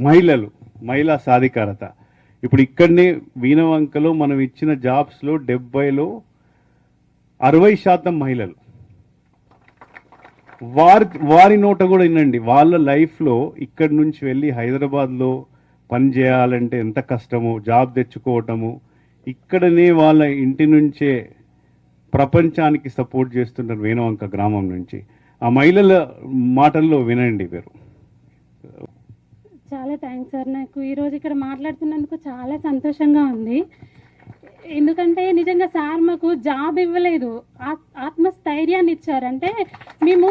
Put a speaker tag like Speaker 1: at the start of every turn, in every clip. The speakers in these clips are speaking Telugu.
Speaker 1: మహిళలు మహిళా సాధికారత. ఇప్పుడు ఇక్కడనే వీణవంకలో మనం ఇచ్చిన జాబ్స్లో డెబ్బైలో అరవై శాతం మహిళలు. వారి వారి నోట కూడా వినండి వాళ్ళ లైఫ్లో ఇక్కడి నుంచి వెళ్ళి హైదరాబాద్లో పని చేయాలంటే ఎంత కష్టమో జాబ్ తెచ్చుకోవటము ఇక్కడనే వాళ్ళ ఇంటి నుంచే ప్రపంచానికి సపోర్ట్ చేస్తున్నారు వేణువంక గ్రామం నుంచి. ఆ మహిళల మాటల్లో వినండి మీరు
Speaker 2: చాలా థ్యాంక్స్ సార్. నాకు ఈరోజు ఇక్కడ మాట్లాడుతున్నందుకు చాలా సంతోషంగా ఉంది. ఎందుకంటే నిజంగా సార్ మాకు జాబ్ ఇవ్వలేదు. ఆత్- ఆత్మస్థైర్యాన్ని ఇచ్చారంటే మేము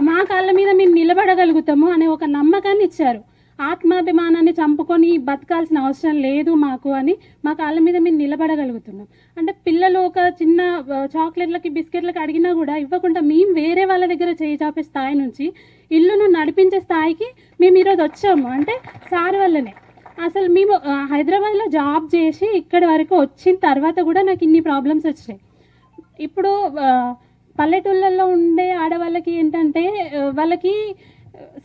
Speaker 2: మా కాళ్ళ మీద మేము నిలబడగలుగుతాము అనే ఒక నమ్మకాన్ని ఇచ్చారు. ఆత్మాభిమానాన్ని చంపుకొని బతకాల్సిన అవసరం లేదు మాకు అని మా కాళ్ళ మీద మేము నిలబడగలుగుతున్నాం. అంటే పిల్లలు ఒక చిన్న చాక్లెట్లకి బిస్కెట్లకి అడిగినా కూడా ఇవ్వకుండా మేము వేరే వాళ్ళ దగ్గర చేయి చాపే స్థాయి నుంచి ఇల్లును నడిపించే స్థాయికి మేము ఈరోజు వచ్చాము. అంటే సార్ వల్లనే. అసలు మేము హైదరాబాద్లో జాబ్ చేసి ఇక్కడి వరకు వచ్చిన తర్వాత కూడా నాకు ఇన్ని ప్రాబ్లమ్స్ వచ్చినాయి. ఇప్పుడు పల్లెటూళ్ళల్లో ఉండే ఆడవాళ్ళకి ఏంటంటే వాళ్ళకి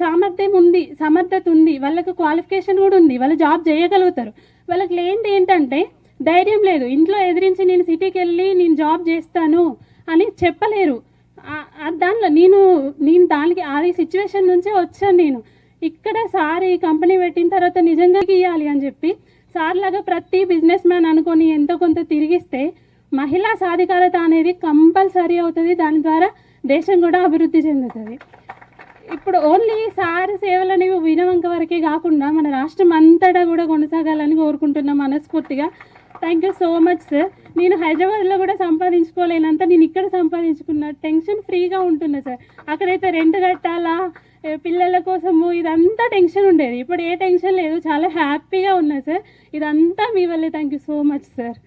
Speaker 2: సామర్థ్యం ఉంది సమర్థత ఉంది వాళ్ళకు క్వాలిఫికేషన్ కూడా ఉంది వాళ్ళు జాబ్ చేయగలుగుతారు. వాళ్ళకి లేనిది ఏంటంటే ధైర్యం లేదు. ఇంట్లో ఎదిరించి నేను సిటీకి వెళ్ళి నేను జాబ్ చేస్తాను అని చెప్పలేరు. దానిలో నేను నేను దానికి అది సిచ్యువేషన్ నుంచే వచ్చాను నేను. ఇక్కడ సార్ ఈ కంపెనీ పెట్టిన తర్వాత నిజంగా ఇవ్వాలి అని చెప్పి సార్ లాగా ప్రతి బిజినెస్ మ్యాన్ అనుకొని ఎంతో కొంత తిరిగిస్తే మహిళా సాధికారత అనేది కంపల్సరీ అవుతుంది. దాని ద్వారా దేశం కూడా అభివృద్ధి చెందుతుంది. ఇప్పుడు ఓన్లీ సార్ సేవలు అనేవి వినవంక వరకే కాకుండా మన రాష్ట్రం అంతటా కూడా కొనసాగాలని కోరుకుంటున్నాం మనస్ఫూర్తిగా thank you so much sir. నేను హైదరాబాద్లో కూడా సంపాదించుకోలేనంత నేను ఇక్కడ సంపాదించుకున్నా టెన్షన్ ఫ్రీగా ఉంటున్నా సార్. అక్కడైతే రెంట్ కట్టాలా? పిల్లల కోసము ఇదంతా టెన్షన్ ఉండేది. ఇప్పుడు ఏ టెన్షన్ లేదు. చాలా హ్యాపీగా ఉన్నా సార్. ఇదంతా మీ వల్లే. Thank you so much sir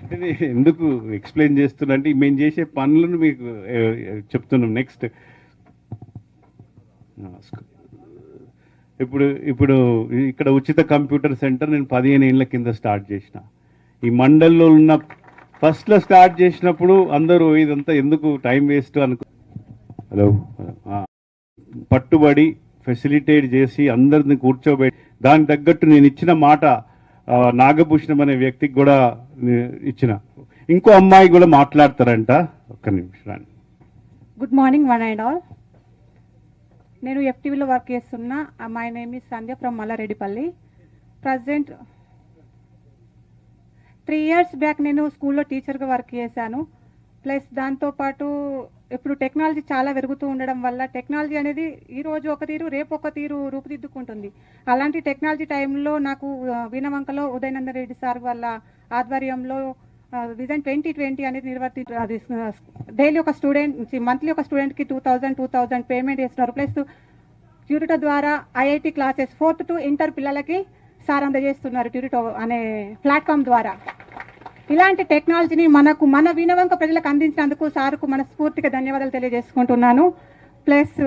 Speaker 1: అంటే ఎందుకు ఎక్స్ప్లెయిన్ చేస్తున్నా అంటే మేము చేసే పనులను మీకు చెప్తున్నాం. నెక్స్ట్ ఇప్పుడు ఇప్పుడు ఇక్కడ ఉచిత కంప్యూటర్ సెంటర్ నేను పదిహేను ఏళ్ళ కింద స్టార్ట్ చేసిన. ఈ మండల్లో ఉన్న ఫస్ట్లో స్టార్ట్ చేసినప్పుడు అందరూ ఇదంతా ఎందుకు టైం వేస్ట్ అనుకో హలో పట్టుబడి ఫెసిలిటేట్ చేసి అందరిని కూర్చోబెట్టి దానికి తగ్గట్టు నేను ఇచ్చిన మాట నాగభూషణం అనే వ్యక్తికి కూడా ఇచ్చిన. ఇంకో అమ్మాయి కూడా మాట్లాడతారంట. ఒక్క నిమిషం
Speaker 3: good morning one and all నేను ఎఫ్టీవీలో వర్క్ చేస్తున్నా. My name Sandhya from Mallareddipalli present three years back నేను స్కూల్లో టీచర్గా వర్క్ చేశాను. ప్లస్ దాంతోపాటు ఇప్పుడు టెక్నాలజీ చాలా పెరుగుతూ ఉండడం వల్ల టెక్నాలజీ అనేది ఈ రోజు ఒక తీరు రేపు ఒక తీరు రూపుదిద్దుకుంటుంది. అలాంటి టెక్నాలజీ టైంలో నాకు వీణవంకలో ఉదయనందన్ రెడ్డి సార్ వాళ్ళ ఆధ్వర్యంలో విజన్ ట్వంటీ ట్వంటీ అనేది నిర్వర్తి అది డైలీ ఒక స్టూడెంట్ మంత్లీ ఒక స్టూడెంట్కి two thousand two thousand payment చేస్తున్నారు. ప్లస్ ట్యూరిటో ద్వారా IIT classes fourth to inter పిల్లలకి సార్ అందజేస్తున్నారు ట్యూరిటో అనే ప్లాట్ఫామ్ ద్వారా. ఇలాంటి టెక్నాలజీని మనకు మన వినవంక ప్రజలకు అందించినందుకు సార్కు మనస్ఫూర్తిగా ధన్యవాదాలు తెలియజేసుకుంటున్నాను. ప్లస్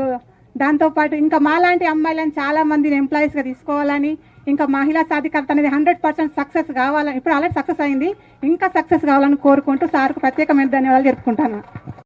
Speaker 3: దాంతోపాటు ఇంకా మాలాంటి అమ్మాయిలను చాలా మందిని ఎంప్లాయీస్గా తీసుకోవాలని ఇంకా మహిళా సాధికారత అనేది హండ్రెడ్ పర్సెంట్ సక్సెస్ కావాలని ఇప్పుడు ఆల్రెడీ సక్సెస్ అయింది ఇంకా సక్సెస్ కావాలని కోరుకుంటూ సార్కు ప్రత్యేకమైన ధన్యవాదాలు జరుపుకుంటాను